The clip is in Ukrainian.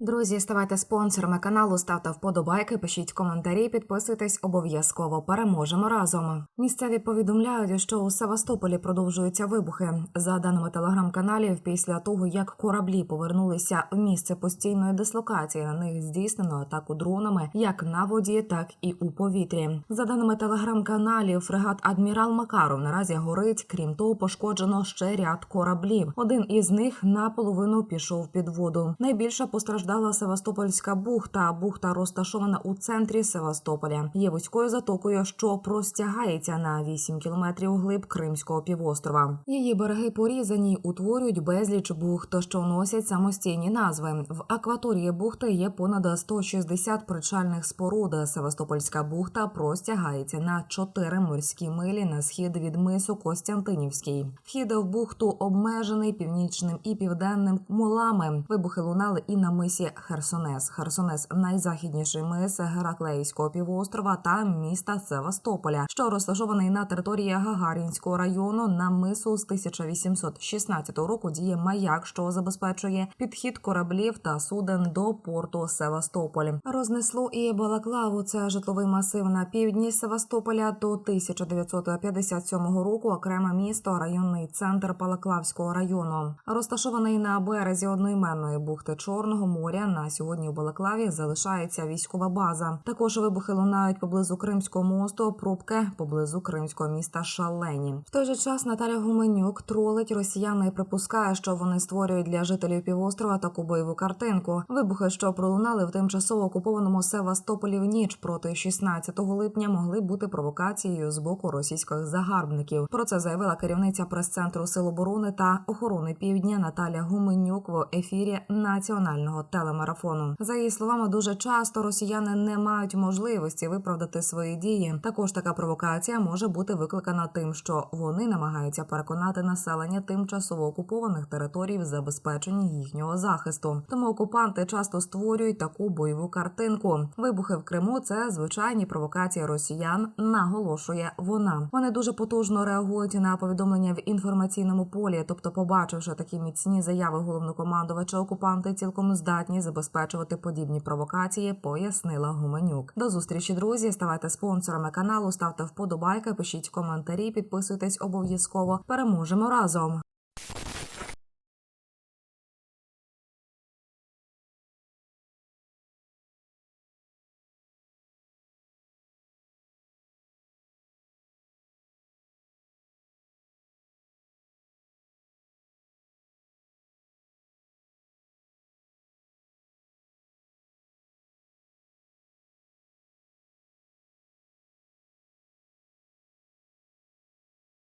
Друзі, ставайте спонсорами каналу, ставте вподобайки, пишіть коментарі, підписуйтесь обов'язково. Переможемо разом. Місцеві повідомляють, що у Севастополі продовжуються вибухи. За даними телеграм-каналів, після того як кораблі повернулися в місце постійної дислокації, на них здійснено атаку дронами як на воді, так і у повітрі. За даними телеграм-каналів, фрегат Адмірал Макаров наразі горить. Крім того, пошкоджено ще ряд кораблів. Один із них наполовину пішов під воду. Найбільше постраждала Севастопольська бухта. Бухта розташована у центрі Севастополя. Є вузькою затокою, що простягається на 8 кілометрів глиб Кримського півострова. Її береги порізані, утворюють безліч бухт, що носять самостійні назви. В акваторії бухти є понад 160 причальних споруд. Севастопольська бухта простягається на 4 морські милі на схід від мису Костянтинівський. Вхід в бухту обмежений північним і південним мулами. Вибухи лунали і на мисі Херсонес. Херсонес найзахідніший мис Гераклеївського півострова та міста Севастополя, що розташований на території Гагарінського району. На мису з 1816 року діє маяк, що забезпечує підхід кораблів та суден до порту Севастополь. Рознесло і Балаклаву. Це житловий масив на півдні Севастополя до 1957 року. Окреме місто, районний центр Балаклавського району, розташований на березі одноіменної бухти Чорного моря. На сьогодні у Балаклаві залишається військова база. Також вибухи лунають поблизу Кримського мосту, пробки поблизу кримського міста Шалені. В той же час Наталя Гуменюк тролить росіяни і припускає, що вони створюють для жителів півострова таку бойову картинку. Вибухи, що пролунали в тимчасово окупованому Севастополі в ніч проти 16 липня, могли бути провокацією з боку російських загарбників. Про це заявила керівниця прес-центру Сил оборони та охорони Півдня Наталя Гуменюк в ефірі національного телемарафону. За її словами, дуже часто росіяни не мають можливості виправдати свої дії. Також така провокація може бути викликана тим, що вони намагаються переконати населення тимчасово окупованих територій в забезпеченні їхнього захисту. Тому окупанти часто створюють таку бойову картинку. Вибухи в Криму це звичайні провокації росіян. Наголошує вона. Вони дуже потужно реагують на повідомлення в інформаційному полі, тобто, побачивши такі міцні заяви головнокомандувача, окупанти цілком здатні забезпечувати подібні провокації, пояснила Гуменюк. До зустрічі, друзі. Ставайте спонсорами каналу, ставте вподобайки, пишіть коментарі, підписуйтесь обов'язково. Переможемо разом.